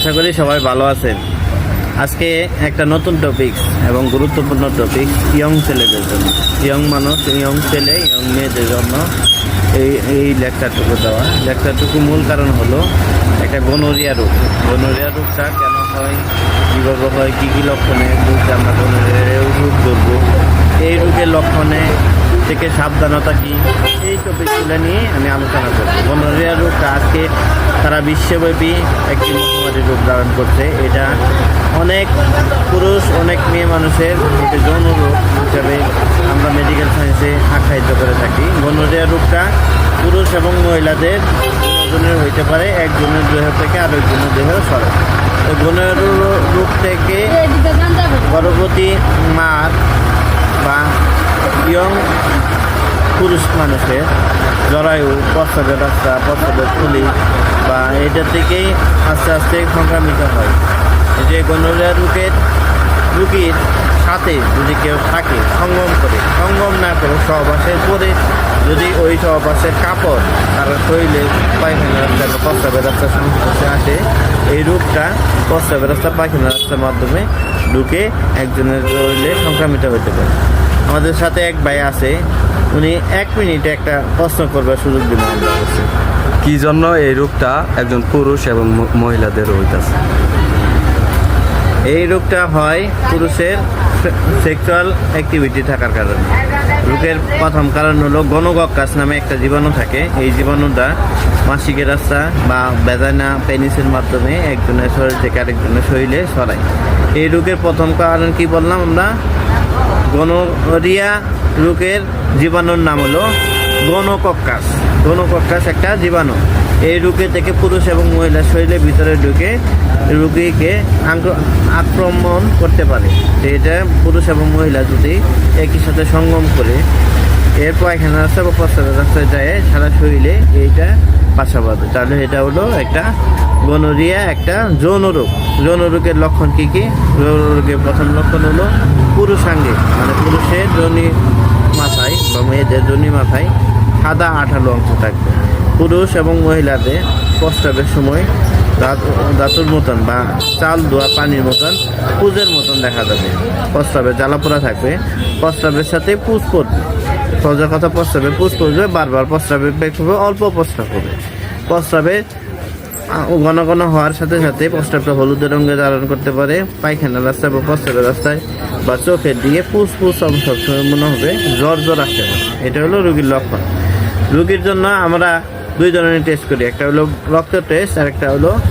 আশা করি সবাই ভালো আছেন। আজকে একটা নতুন টপিক এবং গুরুত্বপূর্ণ টপিক ইয়ং ছেলেদের জন্য। ইয়ং মানুষ ইয়ং ছেলে ইয়ং মেয়েদের জন্য এই এই লেকচারটুকু দেওয়া। লেকচারটুকু মূল কারণ হলো একটা গনোরিয়া রোগ। গনোরিয়া রোগটা কেন হয়, কীভাবে হয়, কী কী লক্ষণে? বুঝতে আমরা গনোরিয়া রোগ ধরবো এই রোগের লক্ষণে থেকে সাবধানতা কী? এই টপিকগুলো নিয়ে আমি আলোচনা করব। গনোরিয়া রোগটা আজকে সারা বিশ্বব্যাপী একটি মহামারী রূপ ধারণ করছে। এটা অনেক পুরুষ, অনেক মেয়ে মানুষের একটি যৌন রোগ হিসাবে আমরা মেডিকেল সায়েন্সে আখ্যায়িত করে থাকি। গনোরিয়া রোগটা পুরুষ এবং মহিলাদের দুজনের হইতে পারে, একজনের দেহ থেকে আরেকজনের দেহ সরে। তো রোগ থেকে গর্ভবতী মার বা ইয়ং পুরুষ মানুষের জরায়ু প্রস্রাবের রাস্তা প্রস্রাবের থলি বা এটা থেকেই আস্তে আস্তে সংক্রামিত হয়। যে গনোরিয়া রোগের রুগীর সাথে যদি কেউ থাকে, সঙ্গম করে, সঙ্গম না করে সহবাসের পরে যদি ওই সহবাসের কাপড়, তার শরীরে পায়খানা রাস্তা বা রাস্তার সংস্পর্শে আসে, এই রোগটা প্রস্রাবের রাস্তা পায়খানা রাস্তার মাধ্যমে ঢুকে একজনের শরীরে সংক্রামিত হতে পারে। আমাদের সাথে এক ভাই আছে উনি এক মিনিটে একটা প্রশ্ন করবার সুযোগ আমরা অবশ্যই কি জন্য এই রোগটা একজন পুরুষ এবং মহিলাদের হইতাছে? এই রোগটা হয় পুরুষের সেক্সুয়াল অ্যাক্টিভিটি থাকার কারণে। রোগের প্রথম কারণ হলো গণগক্কাস নামে একটা জীবাণু থাকে। এই জীবাণুটা মাসিকের রাস্তা বা বেদানা পেনিসের মাধ্যমে একজনের শরীর থেকে আরেকজনের শরীরে ছড়ায়। এই রোগের প্রথম কারণ কি বললাম আমরা? গনোরিয়া রোগের জীবাণুর নাম হলো গণকক্কাস। গণকক্কাস একটা জীবাণু। এই রোগে থেকে পুরুষ এবং মহিলা শরীরের ভিতরে ঢুকে রোগীকে আক্র- আক্রমণ করতে পারে। এটা পুরুষ এবং মহিলা যদি একই সাথে সঙ্গম করে এর পায়খানা রাস্তা বা প্রস্রাবের রাস্তায় যায় সারা শরীরে এইটা বাঁধে তাহলে এটা হলো একটা গনোরিয়া একটা যৌন রোগ যৌন রোগের লক্ষণ কী কী? যৌন রোগের প্রথম লক্ষণ হলো পুরুষাঙ্গে। মানে পুরুষের জনি মাথায় বা মেয়েদের জনি মাথায় সাদা আঠালো অংশ থাকবে। পুরুষ এবং মহিলাদের প্রস্তাবের সময় দাঁত দাঁতুর মতন বা চাল ধোয়া পানির মতন পুজের মতন দেখা যাবে। প্রস্রাবে জ্বালাপোড়া থাকবে। প্রস্তাবের সাথে পুজ পড়বে সোজা কথা প্রস্রাবে পুজ পড়বে বারবার প্রস্রাবে বেগ হবে অল্প প্রস্রাব হবে। প্রস্রাবে ঘন ঘন হওয়ার সাথে সাথে প্রস্রাবটা হলুদ রঙে ধারণ করতে পারে, পায়খানা রাস্তায় বা প্রস্রাবের রাস্তায় বা চোখের দিকে পুষ পুষ সবসময় মনে হবে, জ্বর জ্বর আসতে পারে এটা হলো রোগীর লক্ষণ। রোগীর জন্য আমরা দুই ধরনের টেস্ট করি, একটা হলো রক্ত টেস্ট আর একটা হলো